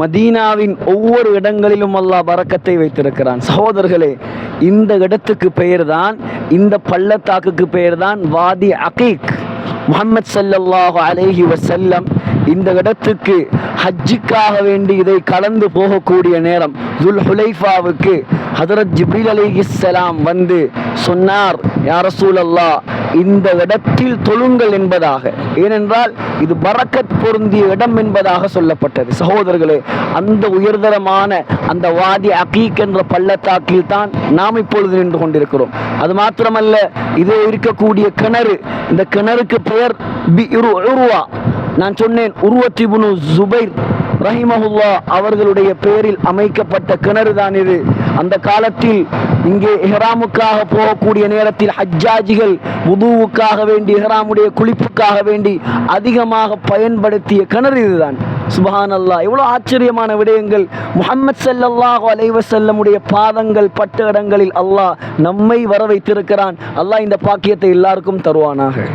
மதீனாவின் ஒவ்வொரு இடங்களிலும் அல்லாஹ் பறக்கத்தை வைத்திருக்கிறான். சகோதரர்களே இந்த இடத்துக்கு பெயர்தான் இந்த பள்ளத்தாக்குக்கு பெயர்தான் வாதி அகீக். முகமது சல்லாஹு அலைஹி வசல்லம் இந்த இடத்துக்கு ஹஜ்ஜிக்காக வேண்டி இதை கலந்து போகக்கூடிய நேரம் துல் ஹுலைஃபாவுக்கு ஹதரத் ஜிப்ரீல் அலைஹிஸ்ஸலாம் வந்து சொன்னார் யார் சூழல்லா இந்த இடத்தில் தொழுங்கள் என்பதாக. ஏனென்றால் இது பறக்கத் பொருந்திய இடம் என்பதாக சொல்லப்பட்டது. சகோதரர்களே அந்த உயர்தரமான அந்த வாதி அகீக் என்ற பள்ளத்தாக்கில் தான் நாம் இப்பொழுது நின்று கொண்டிருக்கிறோம். அது மாத்திரமல்ல இதே இருக்கக்கூடிய கிணறு. இந்த கிணறுக்கு பெயர் பி உருவா. நான் சொன்னேன் உருவத்திபுனு ஜுபைர் ரஹிமஹுல்லா அவர்களுடைய பெயரில் அமைக்கப்பட்ட கிணறு தான் இது. அந்த காலத்தில் இங்கே இஹ்ராமுக்காக போகக்கூடிய நேரத்தில் ஹஜ்ஜாஜிகள் உதுவுக்காக வேண்டி இஹ்ராமுடைய குளிப்புக்காக வேண்டி அதிகமாக பயன்படுத்திய கிணறு இதுதான். சுபஹான் அல்லாஹ் எவ்வளோ ஆச்சரியமான விடயங்கள். முகமது ஸல்லல்லாஹு அலைஹி வஸல்லமுடைய பாதங்கள் பட்ட இடங்களில் அல்லாஹ் நம்மை வர வைத்திருக்கிறான் அல்லாஹ் இந்த பாக்கியத்தை எல்லாருக்கும் தருவானாக.